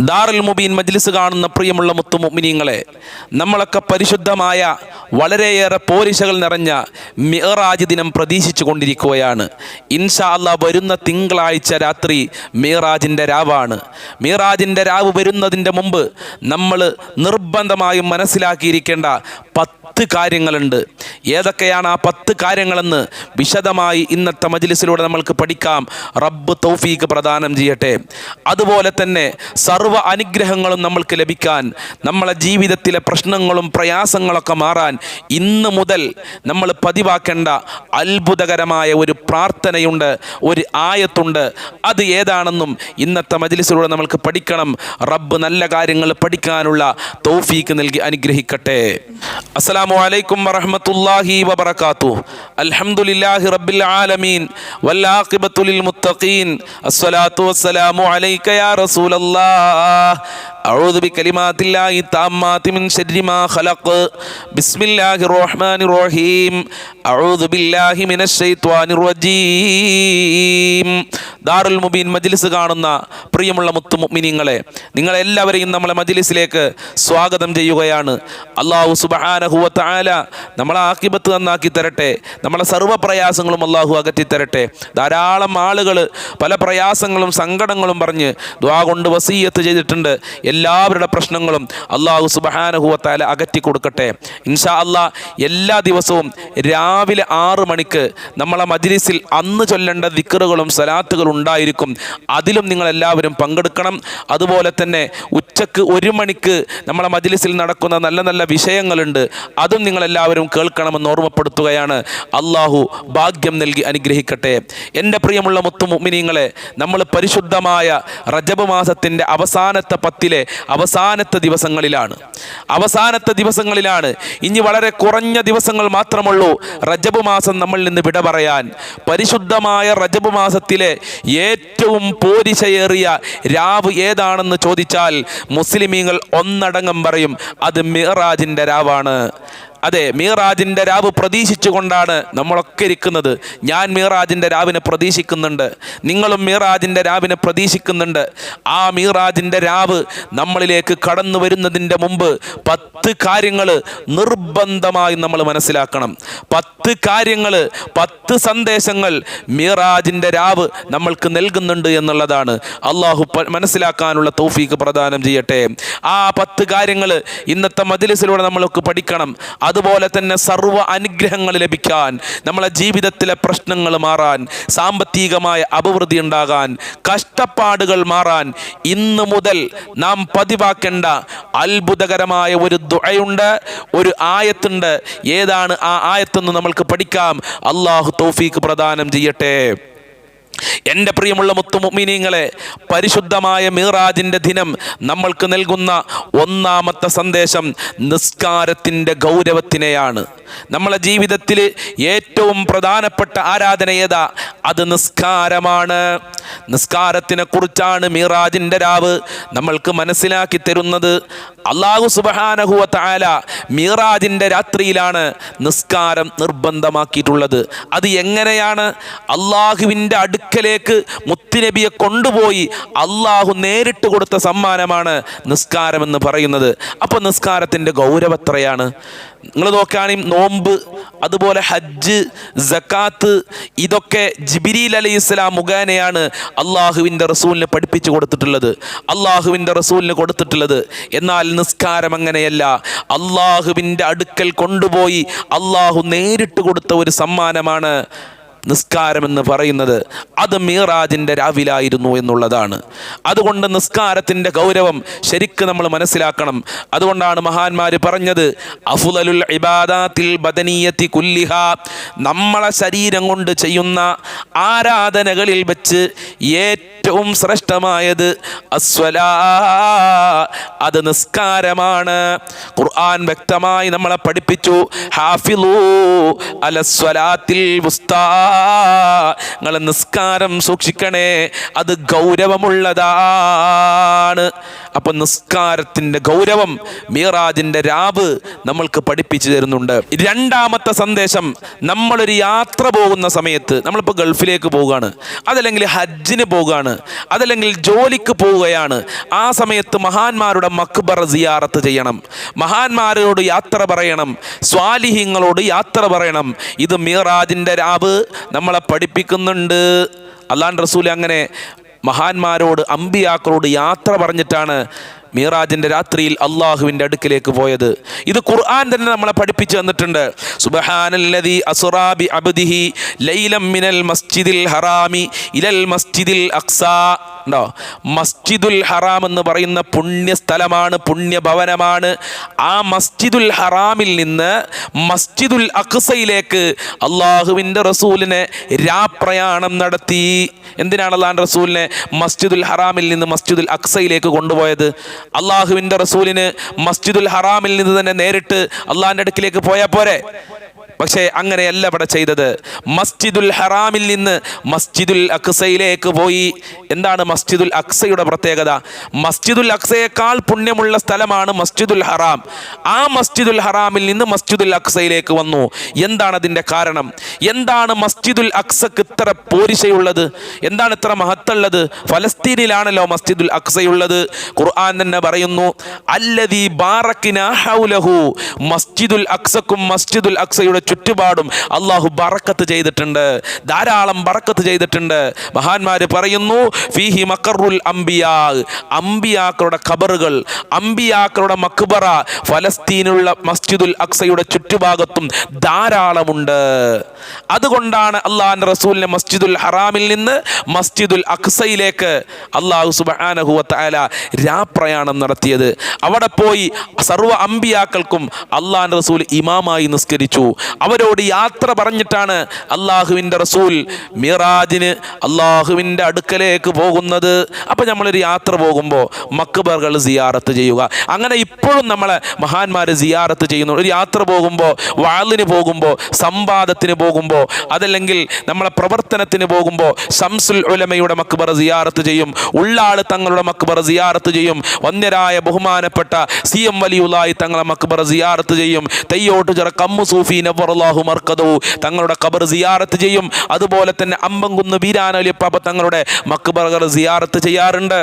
ദാറുൽ മുബീൻ മജ്ലിസ് കാണുന്ന പ്രിയമുള്ള മുത്തുമുമിനീങ്ങളെ നമ്മളൊക്കെ പരിശുദ്ധമായ വളരെയേറെ പോരിശകൾ നിറഞ്ഞ മിഹറാജ് ദിനം പ്രതീക്ഷിച്ചു കൊണ്ടിരിക്കുകയാണ്. ഇൻഷാ അല്ലാ വരുന്ന തിങ്കളാഴ്ച രാത്രി മീറാജിന്റെ രാവാണ്. മീറാജിന്റെ രാവ് വരുന്നതിന്റെ മുമ്പ് നമ്മൾ നിർബന്ധമായും മനസ്സിലാക്കിയിരിക്കേണ്ട പത്ത് കാര്യങ്ങളുണ്ട്. ഏതൊക്കെയാണ് ആ പത്ത് കാര്യങ്ങളെന്ന് വിശദമായി ഇന്നത്തെ മജിലിസിലൂടെ നമ്മൾക്ക് പഠിക്കാം. റബ്ബ് തൗഫീഖ് പ്രദാനം ചെയ്യട്ടെ. അതുപോലെ തന്നെ സർവ അനുഗ്രഹങ്ങളും നമ്മൾക്ക് ലഭിക്കാൻ നമ്മളെ ജീവിതത്തിലെ പ്രശ്നങ്ങളും പ്രയാസങ്ങളൊക്കെ മാറാൻ ഇന്ന് മുതൽ നമ്മൾ പതിവാക്കേണ്ട അത്ഭുതകരമായ ഒരു പ്രാർത്ഥനയുണ്ട് ഒരു ആയത്തുണ്ട്. അത് ഏതാണെന്നും ഇന്നത്തെ മജിലിസിലൂടെ നമ്മൾക്ക് പഠിക്കണം. റബ്ബ് നല്ല കാര്യങ്ങൾ പഠിക്കാനുള്ള തൗഫീക്ക് നൽകി അനുഗ്രഹിക്കട്ടെ. അസ്സലാമു അലൈക്കും വറഹ്മത്തുള്ളാഹി വബറകാതുഹു. അൽഹംദുലില്ലാഹി റബ്ബിൽ ആലമീൻ. والعاقبة ലിൽ മുത്തഖീൻ. അസ്സലാത്തു വസ്സലാമു അലൈക യാ റസൂലല്ലാഹ്. أعوذ بكلمات الله التامات من شر ما خلق بسم الله الرحمن الرحيم أعوذ بالله من الشيطان الرجيم ദാറുൽ മുബീൻ മജ്ലിസ് കാണുന്ന പ്രിയമുള്ള മുത്തു മുഅ്മിനീങ്ങളെ നിങ്ങളെല്ലാവരെയും നമ്മളെ മജ്ലിസിലേക്ക് സ്വാഗതം ചെയ്യുകയാണ് അള്ളാഹു സുബ്ഹാനഹു വ തആല നമ്മളെ ആക്കിബത്ത് നന്നാക്കി തരട്ടെ നമ്മളെ സർവ്വ പ്രയാസങ്ങളും അള്ളാഹു അകറ്റി തരട്ടെ ധാരാളം ആളുകൾ പല പ്രയാസങ്ങളും സങ്കടങ്ങളും പറഞ്ഞ് ദ്വാ കൊണ്ട് വസീയത്ത് ചെയ്തിട്ടുണ്ട് എല്ലാവരുടെ പ്രശ്നങ്ങളും അള്ളാഹു സുബഹാനഹുവത്താല അകറ്റി കൊടുക്കട്ടെ. ഇൻഷാ അള്ളാ എല്ലാ ദിവസവും രാവിലെ ആറ് മണിക്ക് നമ്മളെ മജ്ലിസിൽ അന്ന് ചൊല്ലേണ്ട ദിക്കറുകളും സലാത്തുകളും ഉണ്ടായിരിക്കും. അതിലും നിങ്ങൾ എല്ലാവരും പങ്കെടുക്കണം. അതുപോലെ തന്നെ ഉച്ചയ്ക്ക് ഒരു മണിക്ക് നമ്മളെ മജ്ലിസിൽ നടക്കുന്ന നല്ല നല്ല വിഷയങ്ങളുണ്ട്. അതും നിങ്ങളെല്ലാവരും കേൾക്കണമെന്ന് ഓർമ്മപ്പെടുത്തുകയാണ്. അള്ളാഹു ഭാഗ്യം നൽകി അനുഗ്രഹിക്കട്ടെ. എന്റെ പ്രിയമുള്ള മുത്തു മുഅ്മിനീങ്ങളെ നമ്മൾ പരിശുദ്ധമായ റജബ് മാസത്തിന്റെ അവസാനത്തെ പത്തിലെ അവസാനത്തെ ദിവസങ്ങളിലാണ്. അവസാനത്തെ ദിവസങ്ങളിലാണ്. ഇനി വളരെ കുറഞ്ഞ ദിവസങ്ങൾ മാത്രമുള്ളൂ. റജബ് മാസം നമ്മളിൽ നിന്ന് വിട പറയാൻ. പരിശുദ്ധമായ റജബ് മാസത്തിലെ ഏറ്റവും പോരിശയേറിയ രാവ് ഏതാണെന്ന് ചോദിച്ചാൽ മുസ്ലിമീങ്ങൾ ഒന്നടങ്കം പറയും അത് മിഹറാജിന്റെ രാവാണ്. അതെ മീറാജിന്റെ രാവ് പ്രതീക്ഷിച്ചുകൊണ്ടാണ് നമ്മളൊക്കെ ഇരിക്കുന്നത്. ഞാൻ മീറാജിന്റെ രാവിനെ പ്രതീക്ഷിക്കുന്നുണ്ട്. നിങ്ങളും മീറാജിന്റെ രാവിനെ പ്രതീക്ഷിക്കുന്നുണ്ട്. ആ മീറാജിന്റെ രാവ് നമ്മളിലേക്ക് കടന്നു വരുന്നതിന്റെ മുമ്പ് പത്ത് കാര്യങ്ങൾ നിർബന്ധമായി നമ്മൾ മനസ്സിലാക്കണം. പത്ത് കാര്യങ്ങൾ പത്ത് സന്ദേശങ്ങൾ മീറാജിന്റെ രാവ് നമ്മൾക്ക് നൽകുന്നുണ്ട് എന്നുള്ളതാണ്. അള്ളാഹു മനസ്സിലാക്കാനുള്ള തൗഫീക്ക് പ്രദാനം ചെയ്യട്ടെ. ആ പത്ത് കാര്യങ്ങൾ ഇന്നത്തെ മതിലിസിലൂടെ നമ്മളൊക്കെ പഠിക്കണം. അതുപോലെ തന്നെ സർവ അനുഗ്രഹങ്ങൾ ലഭിക്കാൻ നമ്മളെ ജീവിതത്തിലെ പ്രശ്നങ്ങൾ മാറാൻ സാമ്പത്തികമായ അഭിവൃദ്ധി ഉണ്ടാകാൻ കഷ്ടപ്പാടുകൾ മാറാൻ ഇന്ന് മുതൽ നാം പതിവാക്കേണ്ട അത്ഭുതകരമായ ഒരു ദുഴയുണ്ട് ഒരു ആയത്തുണ്ട്. ഏതാണ് ആ ആയത്തെന്ന് നമ്മൾക്ക് പഠിക്കാം. അള്ളാഹു തൗഫീക്ക് പ്രദാനം ചെയ്യട്ടെ. എന്റെ പ്രിയമുള്ള മുത്തുമുമീനീങ്ങളെ പരിശുദ്ധമായ മീറാജിന്റെ ദിനം നമ്മൾക്ക് നൽകുന്ന ഒന്നാമത്തെ സന്ദേശം നിസ്കാരത്തിന്റെ ഗൗരവത്തിനെയാണ്. നമ്മളെ ജീവിതത്തിൽ ഏറ്റവും പ്രധാനപ്പെട്ട ആരാധന ഏതാ? അത് നിസ്കാരമാണ്. നിസ്കാരത്തിനെ കുറിച്ചാണ് മീറാജിന്റെ രാവ് നമ്മൾക്ക് മനസ്സിലാക്കി തരുന്നത്. അള്ളാഹു സുബഹാനഹുവ താല മീറാജിന്റെ രാത്രിയിലാണ് നിസ്കാരം നിർബന്ധമാക്കിയിട്ടുള്ളത്. അത് എങ്ങനെയാണ്? അള്ളാഹുവിന്റെ അടുക്കലേക്ക് മുത്തുനബിയെ കൊണ്ടുപോയി അള്ളാഹു നേരിട്ട് കൊടുത്ത സമ്മാനമാണ് നിസ്കാരം എന്ന് പറയുന്നത് അപ്പോൾ നിസ്കാരത്തിന്റെ ഗൗരവത്രയാണ് നിങ്ങൾ നോക്കുകയാണെങ്കിൽ നോമ്പ് അതുപോലെ ഹജ്ജ് ജക്കാത്ത് ഇതൊക്കെ ജിബിരിൽ അലി ഇസ്ലാം മുഖേനയാണ് അള്ളാഹുവിന്റെ റസൂലിന് പഠിപ്പിച്ചു കൊടുത്തിട്ടുള്ളത്. അള്ളാഹുവിന്റെ റസൂലിന് കൊടുത്തിട്ടുള്ളത്. എന്നാൽ നിസ്കാരം അങ്ങനെയല്ല. അള്ളാഹുവിന്റെ അടുക്കൽ കൊണ്ടുപോയി അള്ളാഹു നേരിട്ട് കൊടുത്ത ഒരു സമ്മാനമാണ് നിസ്കാരം എന്ന് പറയുന്നത് അത് മീറാജിന്റെ രാവിലായിരുന്നു എന്നുള്ളതാണ്. അതുകൊണ്ട് നിസ്കാരത്തിന്റെ ഗൗരവം ശരിക്ക് നമ്മൾ മനസ്സിലാക്കണം. അതുകൊണ്ടാണ് മഹാന്മാർ പറഞ്ഞത് അഫുലലുൽ ഇബാദാത്തിൽ ബദനീയത്തി കുല്ലിഹ നമ്മളെ ശരീരം കൊണ്ട് ചെയ്യുന്ന ആരാധനകളിൽ വെച്ച് ഏറ്റവും ശ്രേഷ്ഠമായത് അസ്വലാ അത് നിസ്കാരമാണ്. ഖുർആൻ വ്യക്തമായി നമ്മളെ പഠിപ്പിച്ചു ഹാഫിലു അലസ്വലാത്തിൽ വുസ്താ നിങ്ങൾ നിസ്കാരം സൂക്ഷിക്കണേ അത് ഗൗരവമുള്ളതാണ്. അപ്പം നിസ്കാരത്തിന്റെ ഗൗരവം മീറാജിന്റെ രാവ് നമ്മൾക്ക് പഠിപ്പിച്ചു തരുന്നുണ്ട്. രണ്ടാമത്തെ സന്ദേശം നമ്മളൊരു യാത്ര പോകുന്ന സമയത്ത് നമ്മളിപ്പോൾ ഗൾഫിലേക്ക് പോവുകയാണ്. അതല്ലെങ്കിൽ ഹജ്ജിന് പോവുകയാണ്. അതല്ലെങ്കിൽ ജോലിക്ക് പോവുകയാണ്. ആ സമയത്ത് മഹാന്മാരുടെ മക്ബറ സിയാറത്ത് ചെയ്യണം. മഹാന്മാരോട് യാത്ര പറയണം. സ്വാലിഹ്യങ്ങളോട് യാത്ര പറയണം. ഇത് മീറാജിന്റെ രാവ് നമ്മളെ പഠിപ്പിക്കുന്നുണ്ട്. അള്ളാൻ റസൂൽ അങ്ങനെ മഹാന്മാരോട് അമ്പിയാക്കളോട് യാത്ര പറഞ്ഞിട്ടാണ് മീറാജിന്റെ രാത്രിയിൽ അള്ളാഹുവിന്റെ അടുക്കിലേക്ക് പോയത്. ഇത് ഖുർആൻ തന്നെ നമ്മളെ പഠിപ്പിച്ചു തന്നിട്ടുണ്ട്. സുബഹാനല്ലദി അസുറാബി അബ്ദിഹി ലൈലം മിനൽ മസ്ജിദിൽ ഹറാമി ഇലൽ മസ്ജിദിൽ അക്സ. ഉണ്ടോ? മസ്ജിദുൽ ഹറാം എന്ന് പറയുന്ന പുണ്യ സ്ഥലമാണ് പുണ്യഭവനമാണ്. ആ മസ്ജിദുൽ ഹറാമിൽ നിന്ന് മസ്ജിദുൽ അക്സയിലേക്ക് അള്ളാഹുവിന്റെ റസൂലിനെ രാപ്രയാണം നടത്തി. എന്തിനാണ് അള്ളാഹ് റസൂലിനെ മസ്ജിദുൽ ഹറാമിൽ നിന്ന് മസ്ജിദുൽ അക്സയിലേക്ക് കൊണ്ടുപോയത്? അള്ളാഹുവിന്റെ റസൂലിന് മസ്ജിദുൽ ഹറാമിൽ നിന്ന് തന്നെ നേരിട്ട് അള്ളാഹിന്റെ അടുക്കിലേക്ക് പോയാൽ പോരെ? പക്ഷേ അങ്ങനെയല്ല ഇവിടെ ചെയ്തത്. മസ്ജിദുൽ ഹറാമിൽ നിന്ന് മസ്ജിദുൽ അക്സയിലേക്ക് പോയി. എന്താണ് മസ്ജിദുൽ അക്സയുടെ പ്രത്യേകത? മസ്ജിദുൽ അക്സയേക്കാൾ പുണ്യമുള്ള സ്ഥലമാണ് മസ്ജിദുൽ ഹറാം. ആ മസ്ജിദുൽ ഹറാമിൽ നിന്ന് മസ്ജിദുൽ അക്സയിലേക്ക് വന്നു. എന്താണ് അതിന്റെ കാരണം? എന്താണ് മസ്ജിദുൽ അക്സക്ക് ഇത്ര പോരിശയുള്ളത്? എന്താണ് ഇത്ര മഹത്തുള്ളത്? ഫലസ്തീനിലാണല്ലോ മസ്ജിദുൽ അക്സയുള്ളത്. ഖുർആൻ തന്നെ പറയുന്നു അല്ലദീ ബാറക്കിന ഹൗലഹു. മസ്ജിദുൽ അക്സക്കും മസ്ജിദുൽ അക്സയുടെ ചുറ്റുപാടും അള്ളാഹു ബറക്കത്ത് ചെയ്തിട്ടുണ്ട്. ധാരാളം ബറക്കത്ത് ചെയ്തിട്ടുണ്ട്. മഹാന്മാർ പറയുന്നു ഫീഹി മക്കറുൽ അംബിയാ അംബിയാക്കളുടെ ഖബറുകൾ അംബിയാക്കളുടെ മക്ബറ ഫലസ്തീനുള്ള മസ്ജിദുൽ അക്സയുടെ ചുറ്റുഭാഗത്തും ധാരാളമുണ്ട്. അതുകൊണ്ടാണ് അള്ളാഹാൻ റസൂലിനെ മസ്ജിദുൽ ഹറാമിൽ നിന്ന് മസ്ജിദുൽ അക്സയിലേക്ക് അള്ളാഹു സുബാനഹുല രാപ്രയാണം നടത്തിയത്. അവിടെ പോയി സർവ അമ്പിയാക്കൾക്കും അള്ളാഹാൻ റസൂൽ ഇമാമായി നിസ്കരിച്ചു. അവരോട് യാത്ര പറഞ്ഞിട്ടാണ് അള്ളാഹുവിന്റെ റസൂൽ മിറാജിന് അള്ളാഹുവിന്റെ അടുക്കലേക്ക് പോകുന്നത്. അപ്പം നമ്മളൊരു യാത്ര പോകുമ്പോൾ മക്ബറുകൾ സിയാറത്ത് ചെയ്യുക. അങ്ങനെ ഇപ്പോഴും നമ്മളെ മഹാന്മാർ സിയാറത്ത് ചെയ്യുന്നു. ഒരു യാത്ര പോകുമ്പോൾ വാളിന് പോകുമ്പോൾ സംവാദത്തിന് പോകുമ്പോൾ അതല്ലെങ്കിൽ നമ്മളെ പ്രവർത്തനത്തിന് പോകുമ്പോൾ സംസുൽ ഉലമയുടെ മക്ബർ സിയാറത്ത് ചെയ്യും. ഉള്ളാൾ തങ്ങളുടെ മക്ബർ സിയാറത്ത് ചെയ്യും. വന്യരായ ബഹുമാനപ്പെട്ട സി എം വലിയുലായി തങ്ങളെ മക്ബർ സിയാറത്ത് ചെയ്യും. തെയ്യോട്ട് ചിറ കമ്മു സൂഫി നവറല്ലാഹു മർക്കതവും തങ്ങളുടെ ഖബർ സിയാറത്ത് ചെയ്യും. അതുപോലെ തന്നെ അമ്പംകുന്ന് വീരാനലിപ്പ തങ്ങളുടെ മക്ബറകൾ സിയാറത്ത് ചെയ്യാറുണ്ട്.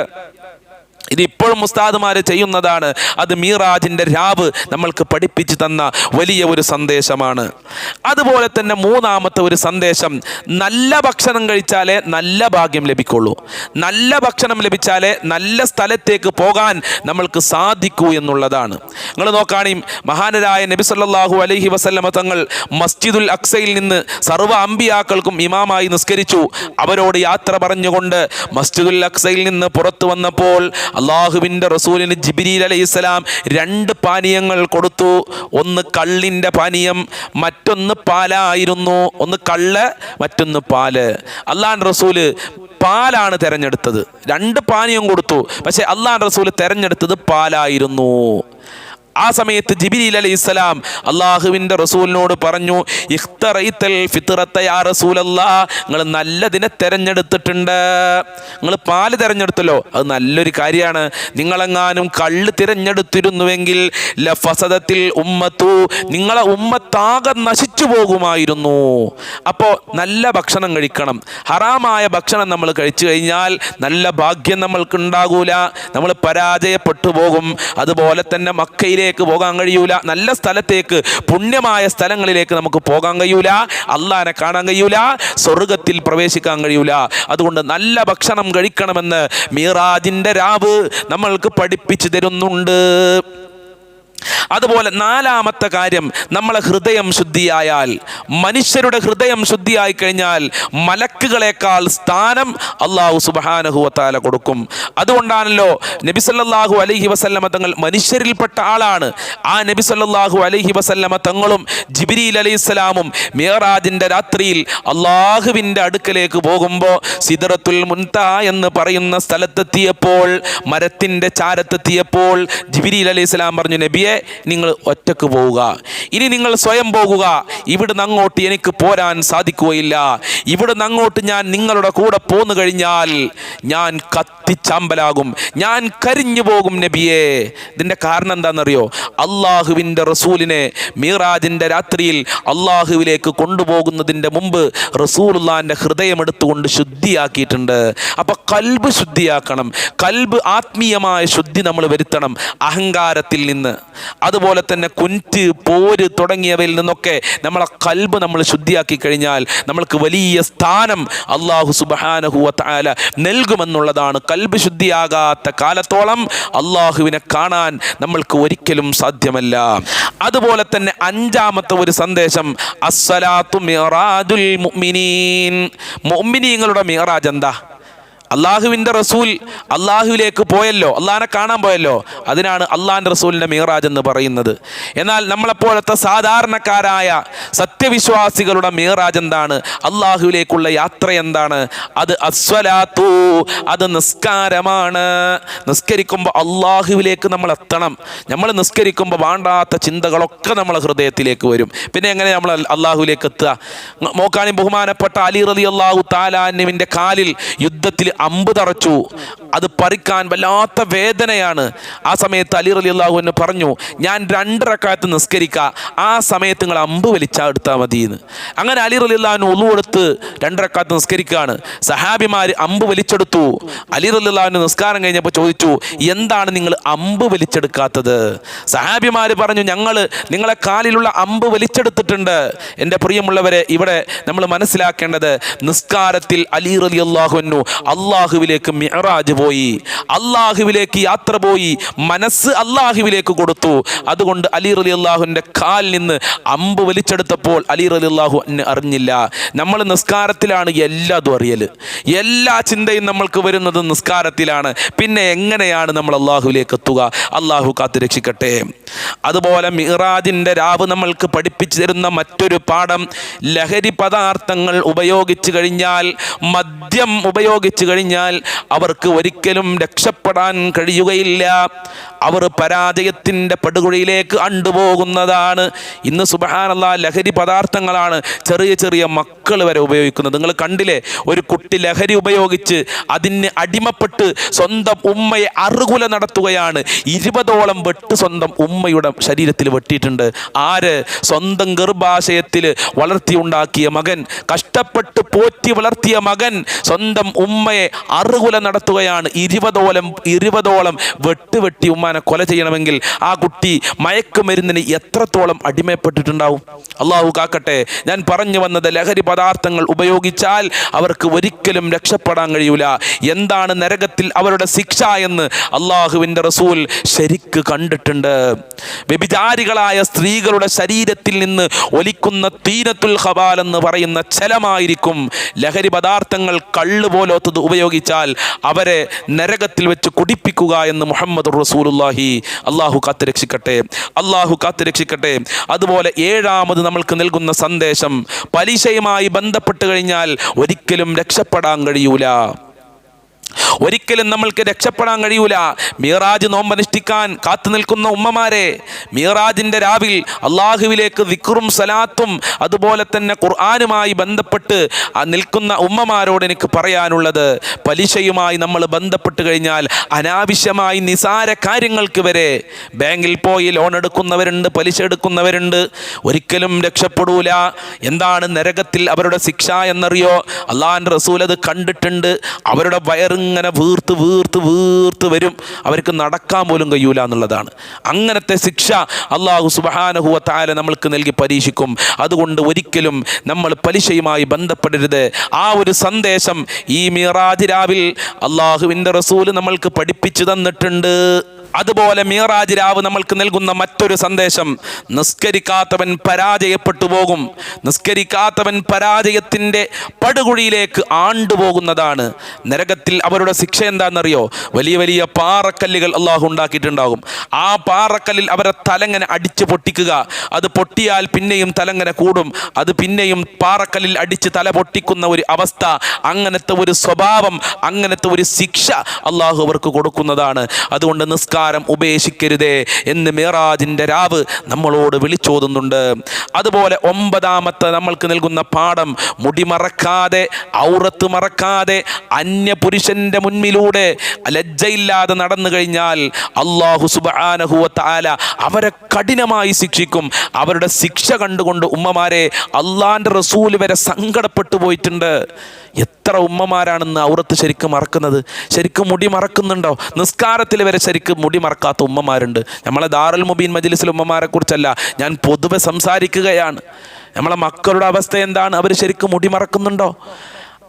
ഇത് ഇപ്പോഴും ഉസ്താദുമാർ ചെയ്യുന്നതാണ്. അത് മീറാജിന്റെ രാവ് നമ്മൾക്ക് പഠിപ്പിച്ചു തന്ന വലിയ ഒരു സന്ദേശമാണ്. അതുപോലെ തന്നെ മൂന്നാമത്തെ ഒരു സന്ദേശം നല്ല ഭക്ഷണം കഴിച്ചാലേ നല്ല ഭാഗ്യം ലഭിക്കുള്ളൂ. നല്ല ഭക്ഷണം ലഭിച്ചാലേ നല്ല സ്ഥലത്തേക്ക് പോകാൻ നമ്മൾക്ക് സാധിക്കൂ എന്നുള്ളതാണ്. നിങ്ങൾ നോക്കുകയാണെങ്കിൽ മഹാനരായ നബി സല്ലാഹു അലൈഹി വസല്ലമ തങ്ങൾ മസ്ജിദുൽ അക്സയിൽ നിന്ന് സർവ അമ്പിയാക്കൾക്കും ഇമാമായി നിസ്കരിച്ചു. അവരോട് യാത്ര പറഞ്ഞുകൊണ്ട് മസ്ജിദുൽ അക്സയിൽ നിന്ന് പുറത്തു വന്നപ്പോൾ അള്ളാഹുവിന്റെ റസൂലിന് ജിബിരിൽ അലൈഹിസ്സലാം രണ്ട് പാനീയങ്ങൾ കൊടുത്തു. ഒന്ന് കള്ളിന്റെ പാനീയം മറ്റൊന്ന് പാലായിരുന്നു. ഒന്ന് കള്ള് മറ്റൊന്ന് പാൽ. അള്ളാൻ റസൂൽ പാലാണ് തിരഞ്ഞെടുത്തത്. രണ്ട് പാനീയം കൊടുത്തു. പക്ഷേ അള്ളാൻ റസൂൽ തിരഞ്ഞെടുത്തത് പാലായിരുന്നു. ആ സമയത്ത് ജിബിലി അലൈഹി ഇസ്ലാം അള്ളാഹുവിന്റെ റസൂലിനോട് പറഞ്ഞു ഇഖ്തറൈത്തൽ ഫിത്രത്ത യാ റസൂലല്ലാ. നിങ്ങൾ നല്ലതിനെ തിരഞ്ഞെടുത്തിട്ടുണ്ട്. നിങ്ങൾ പാൽ തിരഞ്ഞെടുത്തല്ലോ. അത് നല്ലൊരു കാര്യമാണ്. നിങ്ങളെങ്ങാനും കള്ള് തിരഞ്ഞെടുത്തിരുന്നുവെങ്കിൽ ലഫസദത്തിൽ ഉമ്മത്തു നിങ്ങളെ ഉമ്മത്താകെ നശിച്ചു പോകുമായിരുന്നു. അപ്പോൾ നല്ല ഭക്ഷണം കഴിക്കണം. ഹറാമായ ഭക്ഷണം നമ്മൾ കഴിച്ചു കഴിഞ്ഞാൽ നല്ല ഭാഗ്യം നമ്മൾക്ക് ഉണ്ടാകൂല നമ്മൾ പരാജയപ്പെട്ടു പോകും. അതുപോലെ തന്നെ മക്കയിലേക്ക് പോകാൻ കഴിയൂല. നല്ല സ്ഥലത്തേക്ക് പുണ്യമായ സ്ഥലങ്ങളിലേക്ക് നമുക്ക് പോകാൻ കഴിയൂല. അള്ളാനെ കാണാൻ കഴിയൂല. സ്വർഗത്തിൽ പ്രവേശിക്കാൻ കഴിയൂല. അതുകൊണ്ട് നല്ല ഭക്ഷണം കഴിക്കണമെന്ന് മീറാജിന്റെ രാവ് നമ്മൾക്ക് പഠിപ്പിച്ചു തരുന്നുണ്ട്. അതുപോലെ നാലാമത്തെ കാര്യം നമ്മളെ ഹൃദയം ശുദ്ധിയായാൽ. മനുഷ്യരുടെ ഹൃദയം ശുദ്ധിയായി കഴിഞ്ഞാൽ മലക്കുകളെക്കാൾ സ്ഥാനം അള്ളാഹു സുബാനഹുവത്താല കൊടുക്കും. അതുകൊണ്ടാണല്ലോ നബി സല്ലല്ലാഹു അലൈഹി വസല്ലമ തങ്ങൾ മനുഷ്യരിൽപ്പെട്ട ആളാണ്. ആ നബി സല്ലല്ലാഹു അലൈഹി വസല്ലമ തങ്ങളും ജിബിരിയിൽ അലൈഹിസ്സലാമും മേറാജിന്റെ രാത്രിയിൽ അള്ളാഹുവിന്റെ അടുക്കലേക്ക് പോകുമ്പോൾ സിദറത്തുൽ മുൻത എന്ന് പറയുന്ന സ്ഥലത്തെത്തിയപ്പോൾ മരത്തിന്റെ ചാരത്തെത്തിയപ്പോൾ ജിബിരിയിൽ അലൈഹി സ്വലാം പറഞ്ഞു നബിയെ നിങ്ങൾ ഒറ്റയ്ക്ക് പോവുക. ഇനി നിങ്ങൾ സ്വയം പോകുക. ഇവിടുന്ന് അങ്ങോട്ട് എനിക്ക് പോരാൻ സാധിക്കുകയില്ല. ഇവിടുന്ന് അങ്ങോട്ട് ഞാൻ നിങ്ങളുടെ കൂടെ പോന്നു കഴിഞ്ഞാൽ ഞാൻ കത്തിച്ചാമ്പലാകും. ഞാൻ കരിഞ്ഞു പോകും നബിയെ. ഇതിന്റെ കാരണം എന്താണെന്നറിയോ? അള്ളാഹുവിന്റെ റസൂലിനെ മീറാജിന്റെ രാത്രിയിൽ അള്ളാഹുവിലേക്ക് കൊണ്ടുപോകുന്നതിന്റെ മുമ്പ് റസൂലുള്ളാന്റെ ഹൃദയം എടുത്തുകൊണ്ട് ശുദ്ധിയാക്കിയിട്ടുണ്ട്. അപ്പം കൽബ് ശുദ്ധിയാക്കണം. കൽബ് ആത്മീയമായ ശുദ്ധി നമ്മൾ വരുത്തണം. അഹങ്കാരത്തിൽ നിന്ന്. അതുപോലെ തന്നെ കുന്റ് പോര് തുടങ്ങിയവയിൽ നിന്നൊക്കെ നമ്മളെ കൽബ് നമ്മൾ ശുദ്ധിയാക്കി കഴിഞ്ഞാൽ നമ്മൾക്ക് വലിയ സ്ഥാനം അള്ളാഹു സുബാനഹു വാല നൽകുമെന്നുള്ളതാണ് കൽബ് ശുദ്ധിയാകാത്ത കാലത്തോളം അള്ളാഹുവിനെ കാണാൻ നമ്മൾക്ക് ഒരിക്കലും സാധ്യമല്ല. അതുപോലെ തന്നെ അഞ്ചാമത്തെ ഒരു സന്ദേശം അസ്സലാത്തു മിറാജുൽ മുഅ്മിനീൻ. മുഅ്മിനീങ്ങളുടെ മിറാജ് എന്താ? അള്ളാഹുവിന്റെ റസൂൽ അള്ളാഹുവിലേക്ക് പോയല്ലോ അള്ളാഹിനെ കാണാൻ പോയല്ലോ. അതിനാണ് അള്ളാഹിന്റെ റസൂലിന്റെ മീറാജ് എന്ന് പറയുന്നത്. എന്നാൽ നമ്മളെപ്പോഴത്തെ സാധാരണക്കാരായ സത്യവിശ്വാസികളുടെ മീറാജ് എന്താണ്? അള്ളാഹുവിലേക്കുള്ള യാത്ര എന്താണ്? അത് അസ്വലാത്തു അത് നിസ്കാരമാണ്. നിസ്കരിക്കുമ്പോൾ അള്ളാഹുവിലേക്ക് നമ്മൾ എത്തണം. നമ്മൾ നിസ്കരിക്കുമ്പോൾ വേണ്ടാത്ത ചിന്തകളൊക്കെ നമ്മളെ ഹൃദയത്തിലേക്ക് വരും. പിന്നെ എങ്ങനെ നമ്മൾ അള്ളാഹുവിലേക്ക് എത്തുക? നോക്കാനും ബഹുമാനപ്പെട്ട അലി റലി അള്ളാഹു താലാനുവിന്റെ കാലിൽ യുദ്ധത്തിൽ അമ്പ് തറച്ചു. അത് പറിക്കാൻ വല്ലാത്ത വേദനയാണ്. ആ സമയത്ത് അലി റലി അള്ളാഹുവിന് പറഞ്ഞു ഞാൻ രണ്ടരക്കാലത്ത് നിസ്കരിക്കുക ആ സമയത്ത് നിങ്ങൾ അമ്പ് വലിച്ചാൽ എടുത്താൽ മതി എന്ന് അങ്ങനെ അലി റലി അള്ളാഹുവിന് ഒന്നു കൊടുത്ത് രണ്ടരക്കാലത്ത് നിസ്കരിക്കുകയാണ് സഹാബിമാർ അമ്പ് വലിച്ചെടുത്തു. അലി റലി അള്ളാഹുവിന് നിസ്കാരം കഴിഞ്ഞപ്പോൾ ചോദിച്ചു എന്താണ് നിങ്ങൾ അമ്പ് വലിച്ചെടുക്കാത്തത്? സഹാബിമാർ പറഞ്ഞു ഞങ്ങൾ നിങ്ങളെ കാലിലുള്ള അമ്പ് വലിച്ചെടുത്തിട്ടുണ്ട്. എന്റെ പ്രിയമുള്ളവരെ ഇവിടെ നമ്മൾ മനസ്സിലാക്കേണ്ടത് നിസ്കാരത്തിൽ അലി റലി അള്ളാഹുനു അള്ളാഹുവിലേക്ക് മിഹറാജ് പോയി. അള്ളാഹുവിലേക്ക് യാത്ര പോയി. മനസ്സ് അള്ളാഹുവിലേക്ക് കൊടുത്തു. അതുകൊണ്ട് അലി റലി അള്ളാഹുവിന്റെ കാലിൽ നിന്ന് അമ്പ് വലിച്ചെടുത്തപ്പോൾ അലി റലി അള്ളാഹു അറിഞ്ഞില്ല. നമ്മൾ നിസ്കാരത്തിലാണ് എല്ലാതും അറിയൽ എല്ലാ ചിന്തയും നമ്മൾക്ക് വരുന്നത് നിസ്കാരത്തിലാണ്. പിന്നെ എങ്ങനെയാണ് നമ്മൾ അള്ളാഹുവിലേക്ക് എത്തുക? അള്ളാഹു കാത്തു രക്ഷിക്കട്ടെ. അതുപോലെ മിറാജിന്റെ രാവ് നമ്മൾക്ക് പഠിപ്പിച്ചു തരുന്ന മറ്റൊരു പാഠം ലഹരി പദാർത്ഥങ്ങൾ ഉപയോഗിച്ചു കഴിഞ്ഞാൽ മദ്യം ഉപയോഗിച്ചു കഴിഞ്ഞാൽ അവർക്ക് ഒരിക്കലും രക്ഷപ്പെടാൻ കഴിയുകയില്ല. അവർ പരാജയത്തിന്റെ പടുകുഴിയിലേക്ക് അണ്ടുപോകുന്നതാണ്. ഇന്ന് സുബഹാനല്ല ലഹരി പദാർത്ഥങ്ങളാണ് ചെറിയ ചെറിയ മക്കൾ വരെ ഉപയോഗിക്കുന്നത്. നിങ്ങൾ കണ്ടില്ലേ? ഒരു കുട്ടി ലഹരി ഉപയോഗിച്ച് അതിന് അടിമപ്പെട്ട് സ്വന്തം ഉമ്മയെ അറുകുല നടത്തുകയാണ്. ഇരുപതോളം വെട്ട് സ്വന്തം ഉമ്മയുടെ ശരീരത്തിൽ വെട്ടിയിട്ടുണ്ട്. ആര്? സ്വന്തം ഗർഭാശയത്തിൽ വളർത്തിയുണ്ടാക്കിയ മകൻ. കഷ്ടപ്പെട്ട് പോറ്റി വളർത്തിയ മകൻ സ്വന്തം ഉമ്മയെ അറുകുല നടത്തുകയാണ്. ഇരുപതോളം ഇരുപതോളം വെട്ടുവെട്ടി ഉമ്മാനെ കൊല ചെയ്യണമെങ്കിൽ ആ കുട്ടി മയക്കുമരുന്നിന് എത്രത്തോളം അടിമപ്പെട്ടിട്ടുണ്ടാവും? അള്ളാഹു കാക്കട്ടെ ഞാൻ പറഞ്ഞു വന്നത് ലഹരി പദാർത്ഥങ്ങൾ ഉപയോഗിച്ചാൽ അവർക്ക് ഒരിക്കലും രക്ഷപ്പെടാൻ കഴിയൂല. എന്താണ് നരകത്തിൽ അവരുടെ ശിക്ഷ എന്ന് അള്ളാഹുവിന്റെ റസൂൽ ശരിക്ക് കണ്ടിട്ടുണ്ട്. വ്യഭിചാരികളായ സ്ത്രീകളുടെ ശരീരത്തിൽ നിന്ന് ഒലിക്കുന്ന തീനത്തുൽ ഹബാൽ എന്ന് പറയുന്ന ചലമായിരിക്കും ലഹരി പദാർത്ഥങ്ങൾ കള്ള് പോലത്തത് ഉപയോഗിച്ചാൽ അവരെ നരകത്തിൽ വെച്ച് കുടിപ്പിക്കുക എന്ന് മുഹമ്മദ് റസൂലുല്ലാഹി അള്ളാഹു കാത്തുരക്ഷിക്കട്ടെ. അള്ളാഹു കാത്തുരക്ഷിക്കട്ടെ. അതുപോലെ ഏഴാമത് നമ്മൾക്ക് നൽകുന്ന സന്ദേശം പലിശയുമായി ബന്ധപ്പെട്ട് കഴിഞ്ഞാൽ ഒരിക്കലും രക്ഷപ്പെടാൻ കഴിയൂല. ഒരിക്കലും നമ്മൾക്ക് രക്ഷപ്പെടാൻ കഴിയൂല. മീറാജ് നോമ്പനുഷ്ഠിക്കാൻ കാത്തു നിൽക്കുന്ന ഉമ്മമാരെ മീറാജിന്റെ രാവിൽ അള്ളാഹുവിലേക്ക് വിക്റും സലാത്തും അതുപോലെ തന്നെ ഖുർആാനുമായി ബന്ധപ്പെട്ട് നിൽക്കുന്ന ഉമ്മമാരോട് എനിക്ക് പറയാനുള്ളത് പലിശയുമായി നമ്മൾ ബന്ധപ്പെട്ട് കഴിഞ്ഞാൽ അനാവശ്യമായി നിസാര കാര്യങ്ങൾക്ക് വരെ ബാങ്കിൽ പോയി ലോൺ എടുക്കുന്നവരുണ്ട് പലിശ എടുക്കുന്നവരുണ്ട്. ഒരിക്കലും രക്ഷപ്പെടൂല. എന്താണ് നരകത്തിൽ അവരുടെ ശിക്ഷ എന്നറിയോ? അള്ളാഹാൻ റസൂൽ അത് കണ്ടിട്ടുണ്ട്. അവരുടെ വയറിങ്ങനെ വീർത്ത് വീർത്ത് വീർത്ത് വരും. അവർക്ക് നടക്കാൻ പോലും കഴിയൂല എന്നുള്ളതാണ്. അങ്ങനത്തെ ശിക്ഷ അള്ളാഹു സുബഹാനഹുവ താല നമ്മൾക്ക് നൽകി പരീക്ഷിക്കും. അതുകൊണ്ട് ഒരിക്കലും നമ്മൾ പലിശയുമായി ബന്ധപ്പെടരുത്. ആ ഒരു സന്ദേശം ഈ മീറാജ് അള്ളാഹുവിന്റെ റസൂൽ നമ്മൾക്ക് പഠിപ്പിച്ചു തന്നിട്ടുണ്ട്. അതുപോലെ മീറാജ് രാവ് നമ്മൾക്ക് നൽകുന്ന മറ്റൊരു സന്ദേശം. നിസ്കരിക്കാത്തവൻ പരാജയപ്പെട്ടു പോകും. നിസ്കരിക്കാത്തവൻ പരാജയത്തിന്റെ പടുകുഴിയിലേക്ക് ആണ്ടുപോകുന്നതാണ് നരകത്തിൽ അവരുടെ ശിക്ഷ എന്താണെന്നറിയോ? വലിയ വലിയ പാറക്കല്ലുകൾ അള്ളാഹു ഉണ്ടാക്കിയിട്ടുണ്ടാകും. ആ പാറക്കല്ലിൽ അവരെ തലങ്ങനെ അടിച്ച് പൊട്ടിക്കുക. അത് പൊട്ടിയാൽ പിന്നെയും തലങ്ങനെ കൂടും. അത് പിന്നെയും പാറക്കല്ലിൽ അടിച്ച് തല പൊട്ടിക്കുന്ന ഒരു അവസ്ഥ അങ്ങനത്തെ ഒരു സ്വഭാവം അങ്ങനത്തെ ഒരു ശിക്ഷ അള്ളാഹു അവർക്ക് കൊടുക്കുന്നതാണ്. അതുകൊണ്ട് നിസ്കാരം നിസ്കാരം ഉപേക്ഷിക്കരുതേ എന്ന് മിറാജിന്റെ രാവ് നമ്മളോട് വിളിച്ചോതുന്നുണ്ട്. അതുപോലെ ഒമ്പതാമത്തെ നമ്മൾക്ക് നൽകുന്ന പാഠം മുടി മറക്കാതെ ഔറത്ത് മറക്കാതെ അന്യപുരുഷന്റെ മുൻപിലൂടെ ലജ്ജയില്ലാതെ നടന്നു കഴിഞ്ഞാൽ അള്ളാഹു സുബാനഹുവത്ത ആല അവരെ കഠിനമായി ശിക്ഷിക്കും. അവരുടെ ശിക്ഷ കണ്ടുകൊണ്ട് ഉമ്മമാരെ അള്ളാന്റെ റസൂൽ വരെ സങ്കടപ്പെട്ടു പോയിട്ടുണ്ട്. എത്ര ഉമ്മമാരാണെന്ന് ഔറത്ത് ശരിക്കും മറക്കുന്നത്? ശരിക്കും മുടി മറക്കുന്നുണ്ടോ? നിസ്കാരത്തിൽ വരെ ശരിക്കും മുടി മറക്കാത്ത ഉമ്മമാരുണ്ട്. നമ്മളെ ദാറുൽ മുബീൻ മജ്ലിസിൽ ഉമ്മമാരെക്കുറിച്ചല്ല ഞാൻ പൊതുവെ സംസാരിക്കുകയാണ്. നമ്മളെ മക്കളുടെ അവസ്ഥ എന്താണ്? അവർ ശരിക്കും മുടി മറക്കുന്നുണ്ടോ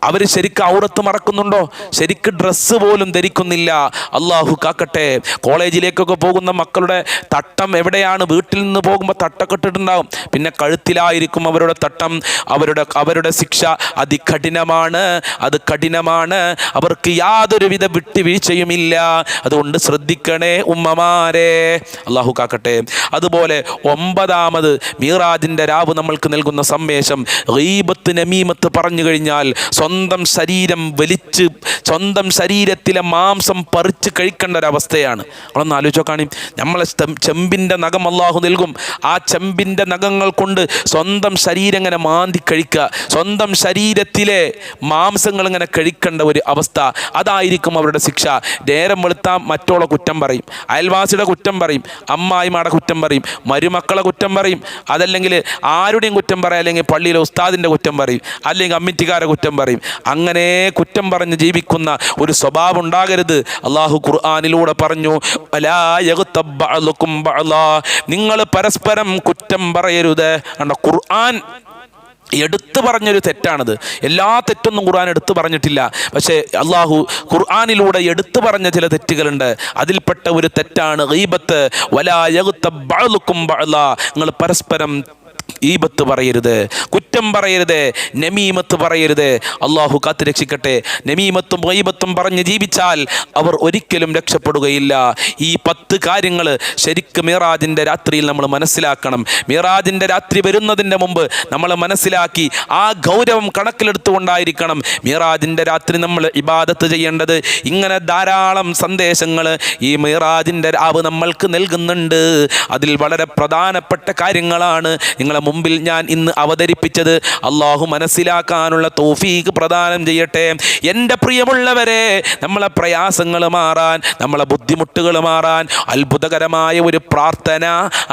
അവർ ശരിക്കും ഔറത്ത് മറക്കുന്നുണ്ടോ? ശരിക്ക് ഡ്രസ്സ് പോലും ധരിക്കുന്നില്ല. അള്ളാഹു കാക്കട്ടെ കോളേജിലേക്കൊക്കെ പോകുന്ന മക്കളുടെ തട്ടം എവിടെയാണ്? വീട്ടിൽ നിന്ന് പോകുമ്പോൾ തട്ടൊക്കെ ഇട്ടിട്ടുണ്ടാവും പിന്നെ കഴുത്തിലായിരിക്കും അവരുടെ തട്ടം. അവരുടെ അവരുടെ ശിക്ഷ അതികഠിനമാണ് അത് കഠിനമാണ്. അവർക്ക് യാതൊരുവിധ വിട്ടുവീഴ്ചയുമില്ല. അതുകൊണ്ട് ശ്രദ്ധിക്കണേ ഉമ്മമാരെ. അള്ളാഹു കാക്കട്ടെ. അതുപോലെ ഒമ്പതാമത് മീറാജിന്റെ രാവ് നമ്മൾക്ക് നൽകുന്ന സന്ദേശം റീബത്ത് നമീമത്ത് പറഞ്ഞു കഴിഞ്ഞാൽ സ്വന്തം ശരീരം വലിച്ച് സ്വന്തം ശരീരത്തിലെ മാംസം പറിച്ച് കഴിക്കേണ്ട ഒരവസ്ഥയാണ്. നമ്മളൊന്ന് ആലോചിച്ചോ കാണി നമ്മളെ ചെമ്പിന്റെ നഖം അള്ളാഹു നൽകും. ആ ചെമ്പിന്റെ നഖങ്ങൾ കൊണ്ട് സ്വന്തം ശരീരം ഇങ്ങനെ മാന്തി കഴിക്കുക. സ്വന്തം ശരീരത്തിലെ മാംസങ്ങൾ ഇങ്ങനെ കഴിക്കേണ്ട ഒരു അവസ്ഥ. അതായിരിക്കും അവരുടെ ശിക്ഷ. നേരം വെളുത്താൽ മറ്റോളെ കുറ്റം പറയും. അയൽവാസിയുടെ കുറ്റം പറയും. അമ്മായിമാടെ കുറ്റം പറയും. മരുമക്കളെ കുറ്റം പറയും. അതല്ലെങ്കിൽ ആരുടെയും കുറ്റം പറയാം അല്ലെങ്കിൽ പള്ളിയിലെ ഉസ്താദിന്റെ കുറ്റം പറയും. അല്ലെങ്കിൽ കമ്മിറ്റിക്കാരെ കുറ്റം പറയും. അങ്ങനെ കുറ്റം പറഞ്ഞ് ജീവിക്കുന്ന ഒരു സ്വഭാവം ഉണ്ടാകരുത്. അള്ളാഹു ഖുർആാനിലൂടെ പറഞ്ഞു "വലാ യഗ്തബ് നിങ്ങൾ പരസ്പരം കുറ്റം പറയരുത്. കണ്ടോ ഖുർആൻ എടുത്തു പറഞ്ഞൊരു തെറ്റാണിത്. എല്ലാ തെറ്റൊന്നും ഖുർആൻ എടുത്തു പറഞ്ഞിട്ടില്ല. പക്ഷേ അള്ളാഹു ഖുർആാനിലൂടെ എടുത്തു പറഞ്ഞ ചില തെറ്റുകളുണ്ട്. അതിൽപ്പെട്ട ഒരു തെറ്റാണ് ഗീബത്ത്. വലായകുത്ത ബാളുക്കും നിങ്ങൾ പരസ്പരം ഈബത്ത് പറയരുത് കുറ്റം പറയരുത് നമീമത്ത് പറയരുത്. അള്ളാഹു കാത്തു രക്ഷിക്കട്ടെ. നമീമത്തും വൈബത്തും പറഞ്ഞ് ജീവിച്ചാൽ അവർ ഒരിക്കലും രക്ഷപ്പെടുകയില്ല. ഈ പത്ത് കാര്യങ്ങൾ ശരിക്കും മിറാജിന്റെ രാത്രിയിൽ നമ്മൾ മനസ്സിലാക്കണം. മിറാജിന്റെ രാത്രി വരുന്നതിന്റെ മുമ്പ് നമ്മൾ മനസ്സിലാക്കി ആ ഗൗരവം കണക്കിലെടുത്തുകൊണ്ടായിരിക്കണം മിറാജിന്റെ രാത്രി നമ്മൾ ഇബാദത്ത് ചെയ്യേണ്ടത്. ഇങ്ങനെ ധാരാളം സന്ദേശങ്ങൾ ഈ മിറാജിന്റെ രാവ് നമ്മൾക്ക് നൽകുന്നുണ്ട്. അതിൽ വളരെ പ്രധാനപ്പെട്ട കാര്യങ്ങളാണ്. നിങ്ങളെ മുമ്പിൽ ഞാൻ ഇന്ന് അവതരിപ്പിച്ചത് അള്ളാഹു മനസ്സിലാക്കാനുള്ള തോഫീക്ക് പ്രദാനം ചെയ്യട്ടെ. എന്റെ പ്രിയമുള്ളവരെ നമ്മളെ പ്രയാസങ്ങൾ മാറാൻ നമ്മളെ ബുദ്ധിമുട്ടുകൾ മാറാൻ അത്ഭുതകരമായ ഒരു പ്രാർത്ഥന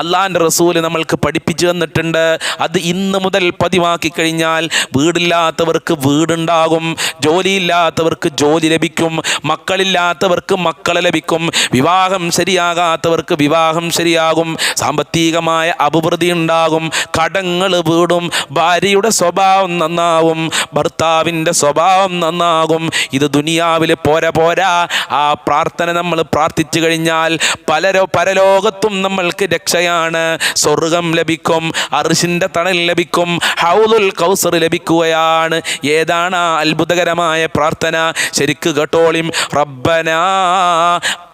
അള്ളാന്റെ റസൂൽ നമ്മൾക്ക് പഠിപ്പിച്ചു തന്നിട്ടുണ്ട്. അത് ഇന്ന് മുതൽ പതിവാക്കി കഴിഞ്ഞാൽ വീടില്ലാത്തവർക്ക് വീടുണ്ടാകും ജോലിയില്ലാത്തവർക്ക് ജോലി ലഭിക്കും മക്കളില്ലാത്തവർക്ക് മക്കളെ ലഭിക്കും വിവാഹം ശരിയാകാത്തവർക്ക് വിവാഹം ശരിയാകും സാമ്പത്തികമായ അഭിവൃദ്ധി ഉണ്ടാകും കടങ്ങൾ വീടും ഭാര്യയുടെ സ്വഭാവം നന്നാവും ഭർത്താവിന്റെ സ്വഭാവം നന്നാകും. ഇത് ദുനിയാവിൽ പോരാ പോരാ. ആ പ്രാർത്ഥന നമ്മൾ പ്രാർത്ഥിച്ചു കഴിഞ്ഞാൽ പലരോ പരലോകത്തും നമ്മൾക്ക് രക്ഷയാണ്. സ്വർഗം ലഭിക്കും അറിശിന്റെ തണൽ ലഭിക്കും ഹൗദുൽ കൗസർ ലഭിക്കുകയാണ്. ഏതാണ് ആ അത്ഭുതകരമായ പ്രാർത്ഥന? ശരിക്ക് കേട്ടോളിം. റബ്ബന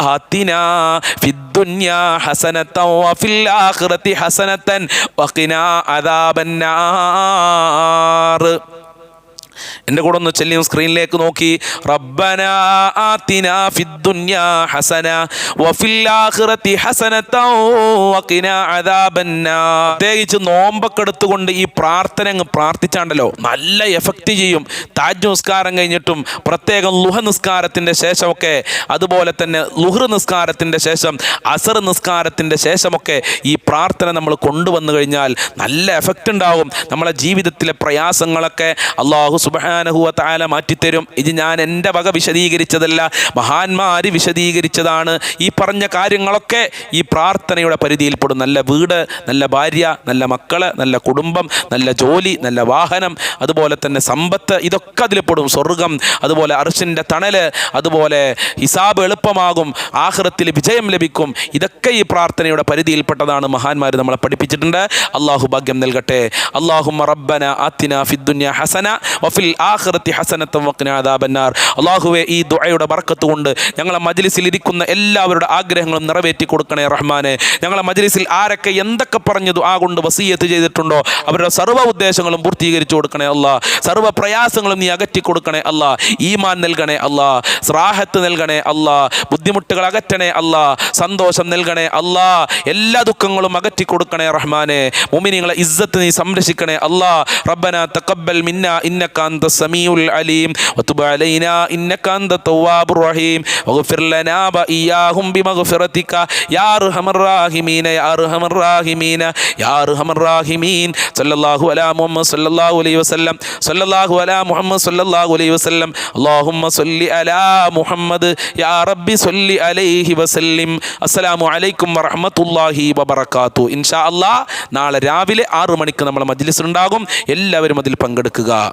ആത്തിന ഫിദ്ദുന്യ ഹസനത്തൻ വഫിൽ ആഖിറതി ഹസനത്തൻ വഖിനാ അദാബന്നാർ എന്റെ കൂടെ ഒന്ന് ചെല്ലിയും സ്ക്രീനിലേക്ക് നോക്കി. ഹസന വഫിൽ ആഖിറതി ഹസനതൗ പ്രത്യേകിച്ച് നോമ്പൊക്കെ എടുത്തുകൊണ്ട് ഈ പ്രാർത്ഥന അങ്ങ് പ്രാർത്ഥിച്ചാണ്ടല്ലോ നല്ല എഫക്റ്റ് ചെയ്യും. താജ് നിസ്കാരം കഴിഞ്ഞിട്ടും പ്രത്യേകം ലുഹ നിസ്കാരത്തിന്റെ ശേഷമൊക്കെ അതുപോലെ തന്നെ ലുഹർ നിസ്കാരത്തിന്റെ ശേഷം അസർ നിസ്കാരത്തിന്റെ ശേഷമൊക്കെ ഈ പ്രാർത്ഥന നമ്മൾ കൊണ്ടുവന്നു കഴിഞ്ഞാൽ നല്ല എഫക്റ്റ് ഉണ്ടാവും. നമ്മളെ ജീവിതത്തിലെ പ്രയാസങ്ങളൊക്കെ അള്ളാഹു സുബാനഹുവ മാറ്റിത്തരും. ഇത് ഞാൻ എന്റെ വക വിശദീകരിച്ചതല്ല മഹാന്മാർ വിശദീകരിച്ചതാണ്. ഈ പറഞ്ഞ കാര്യങ്ങളൊക്കെ ഈ പ്രാർത്ഥനയുടെ പരിധിയിൽപ്പെടും. നല്ല വീട് നല്ല ഭാര്യ നല്ല മക്കൾ നല്ല കുടുംബം നല്ല ജോലി നല്ല വാഹനം അതുപോലെ തന്നെ സമ്പത്ത് ഇതൊക്കെ അതിൽപ്പെടും. പെടും സ്വർഗം അതുപോലെ അർഷിന്റെ തണൽ അതുപോലെ ഹിസാബ് എളുപ്പമാകും ആഹ്റത്തിൽ വിജയം ലഭിക്കും. ഇതൊക്കെ ഈ പ്രാർത്ഥനയുടെ പരിധിയിൽപ്പെട്ടതാണ് മഹാന്മാർ നമ്മളെ പഠിപ്പിച്ചിട്ടുണ്ട്. അള്ളാഹു ഭാഗ്യം നൽകട്ടെ. അള്ളാഹു റബ്ബന ആത്തിന ഫിദ്ദുന്യ ഹസന അള്ളാഹുവെ ഈ ദുഴയുടെ ബർക്കത്ത് കൊണ്ട് ഞങ്ങളെ മജ്ലിസിൽ ഇരിക്കുന്ന എല്ലാവരുടെ ആഗ്രഹങ്ങളും നിറവേറ്റി കൊടുക്കണേ റഹ്മാനെ. ഞങ്ങളെ മജ്ലിസിൽ ആരൊക്കെ എന്തൊക്കെ പറഞ്ഞു ആ കൊണ്ട് വസീയത്ത് ചെയ്തിട്ടുണ്ടോ അവരുടെ സർവ ഉദ്ദേശങ്ങളും പൂർത്തീകരിച്ചു കൊടുക്കണേ അല്ല സർവ പ്രയാസങ്ങളും നീ അകറ്റി കൊടുക്കണേ അല്ല ഈമാൻ നൽകണേ അല്ല സ്രാഹത്ത് നൽകണേ അല്ല ബുദ്ധിമുട്ടുകൾ അകറ്റണേ അല്ല സന്തോഷം നൽകണേ അല്ല എല്ലാ ദുഃഖങ്ങളും അകറ്റി കൊടുക്കണേ റഹ്മാനെ. മുമിനിങ്ങളെ ഇസ്സത്ത് നീ സംരക്ഷിക്കണേ അല്ല റബ്ബന തക്കബൽ മിന്ന അന്ത അലീം. വതുബ അലൈനാ ഇന്നക അന്ത റഹീം. വഗ്ഫിർ ലനാ വഇയ്യാഹും ബിമഗ്ഫിറതിക യാ അർഹമർ റാഹിമീന യാ അർഹമർ റാഹിമീന യാ അർഹമർ റാഹിമീൻ. സല്ലല്ലാഹു അലാ മുഹമ്മദ് സല്ലല്ലാഹു അലൈഹി വസല്ലം. സല്ലല്ലാഹു അലാ മുഹമ്മദ് സല്ലല്ലാഹു അലൈഹി വസല്ലം. അല്ലാഹുമ്മ സല്ലി അലാ മുഹമ്മദ്. യാ റബ്ബി സല്ലി അലൈഹി വസല്ലിം. അസ്സലാമു അലൈക്കും വറഹ്മത്തുള്ളാഹി വബറകാതു ഇൻഷാ അല്ലാ നാളെ രാവിലെ ആറു മണിക്ക് നമ്മൾ മജ്ലിസ് ഉണ്ടാകും എല്ലാവരും അതിൽ പങ്കെടുക്കുക.